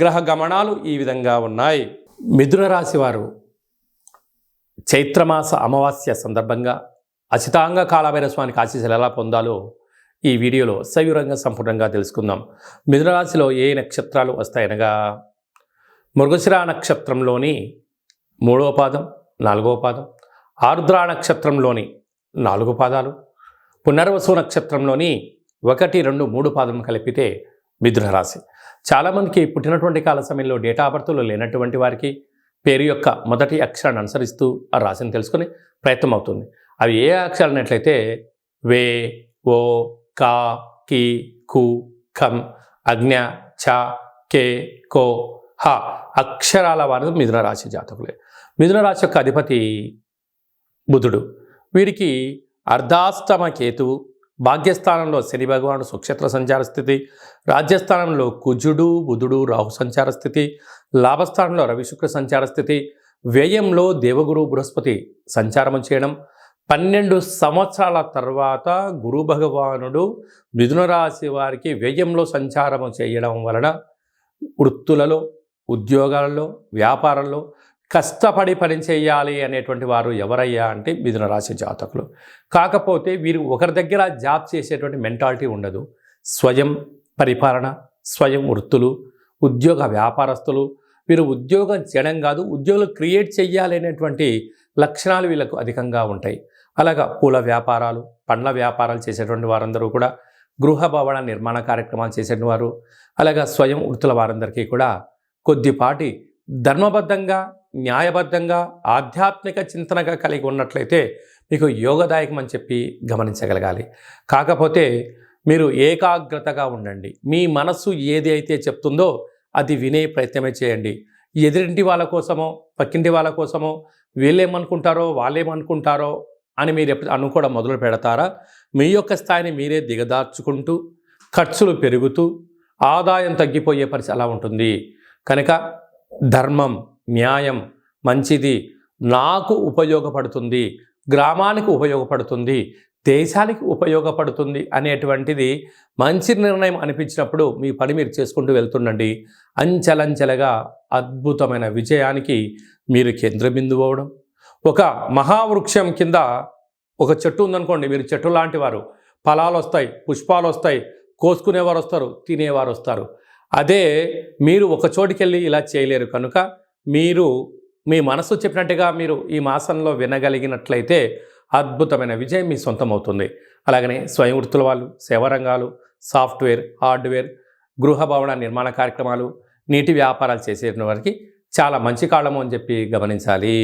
గ్రహ గమనాలు ఈ విధంగా ఉన్నాయి. మిథున రాశి వారు చైత్రమాస అమావాస్య సందర్భంగా అచితాంగ కాలభైర స్వామికి ఆశీస్సులు ఎలా పొందాలో ఈ వీడియోలో సవివరంగా సంపూర్ణంగా తెలుసుకుందాం. మిథున రాశిలో ఏ నక్షత్రాలు వస్తాయనగా మృగశిరా నక్షత్రంలోని మూడవ పాదం నాలుగవ పాదం ఆరుద్రా నక్షత్రంలోని నాలుగు పాదాలు పునర్వసు నక్షత్రంలోని ఒకటి రెండు మూడు పాదం కలిపితే మిథున రాశి. చాలామందికి పుట్టినటువంటి కాల సమయంలో డేటా బర్త్లో లేనటువంటి వారికి పేరు యొక్క మొదటి అక్షరాన్ని అనుసరిస్తూ ఆ రాశిని తెలుసుకుని ప్రయత్నం అవుతుంది. అవి ఏ అక్షరాలు వే ఓ కా కి కు ఖం అజ్ఞ ఛ కే కో హ అక్షరాల వారు మిథున రాశి జాతకులే. మిథున రాశి యొక్క అధిపతి బుధుడు. వీరికి అర్ధాష్టమ కేతువు భాగ్యస్థానంలో శని భగవానుడు సుక్షేత్ర సంచార స్థితి రాజ్యస్థానంలో కుజుడు బుధుడు రాహు సంచార స్థితి లాభస్థానంలో రవి శుక్ర సంచార స్థితి వ్యయంలో దేవగురు బృహస్పతి సంచారం చేయడం పన్నెండు సంవత్సరాల తర్వాత గురు భగవానుడు మిథున రాశి వారికి వ్యయంలో సంచారము చేయడం వలన వృత్తులలో ఉద్యోగాలలో వ్యాపారంలో కష్టపడి పని చేయాలి అనేటువంటి వారు ఎవరయ్యా అంటే మిథున రాశి జాతకులు. కాకపోతే వీరు ఒకరి దగ్గర జాబ్ చేసేటువంటి మెంటాలిటీ ఉండదు. స్వయం పరిపాలన స్వయం వృత్తులు ఉద్యోగ వ్యాపారస్తులు వీరు ఉద్యోగం చేయడం కాదు ఉద్యోగులు క్రియేట్ చేయాలి అనేటువంటి లక్షణాలు వీళ్ళకు అధికంగా ఉంటాయి. అలాగా పూల వ్యాపారాలు పండ్ల వ్యాపారాలు చేసేటువంటి వారందరూ కూడా గృహ భవన నిర్మాణ కార్యక్రమాలు చేసేటువంటి వారు. అలాగా స్వయం వృత్తుల వారందరికీ కూడా కొద్దిపాటి ధర్మబద్ధంగా న్యాయబద్ధంగా ఆధ్యాత్మిక చింతనగా కలిగి ఉన్నట్లయితే మీకు యోగదాయకం అని చెప్పి గమనించగలగాలి. కాకపోతే మీరు ఏకాగ్రతగా ఉండండి. మీ మనస్సు ఏది అయితే చెప్తుందో అది వినే ప్రయత్నమే చేయండి. ఎదురింటి వాళ్ళ కోసమో పక్కింటి వాళ్ళ కోసమో వీళ్ళేమనుకుంటారో వాళ్ళేమనుకుంటారో అని మీరు ఎప్పుడు అనుకోవడం మొదలు పెడతారా? మీ యొక్క స్థాయిని మీరే దిగదార్చుకుంటూ ఖర్చులు పెరుగుతూ ఆదాయం తగ్గిపోయే పరిస్థితి అలా ఉంటుంది. కనుక ధర్మం న్యాయం మంచిది. నాకు ఉపయోగపడుతుంది. గ్రామానికి ఉపయోగపడుతుంది. దేశానికి ఉపయోగపడుతుంది అనేటువంటిది మంచి నిర్ణయం అనిపించినప్పుడు మీ పని మీరు చేసుకుంటూ వెళ్తుండండి. అంచెలంచెలుగా అద్భుతమైన విజయానికి మీరు కేంద్రబిందువు అవడం ఒక మహావృక్షం కింద ఒక చెట్టు ఉందనుకోండి మీరు చెట్టు లాంటి వారు. ఫలాలు వస్తాయి పుష్పాలు వస్తాయి కోసుకునేవారు వస్తారు తినేవారు వస్తారు. అదే మీరు ఒక చోటికి వెళ్ళి ఇలా చేయలేరు కనుక మీరు మీ మనసు చెప్పినట్టుగా మీరు ఈ మాసంలో వినగలిగినట్లయితే అద్భుతమైన విజయం మీ సొంతం అవుతుంది అలాగనే స్వయం వృత్తుల వాళ్ళు సేవారంగాలు సాఫ్ట్వేర్ హార్డ్వేర్ గృహ భవన నిర్మాణ కార్యక్రమాలు నీటి వ్యాపారాలు చేసే వారికి చాలా మంచి కాలము అని చెప్పి గమనించాలి.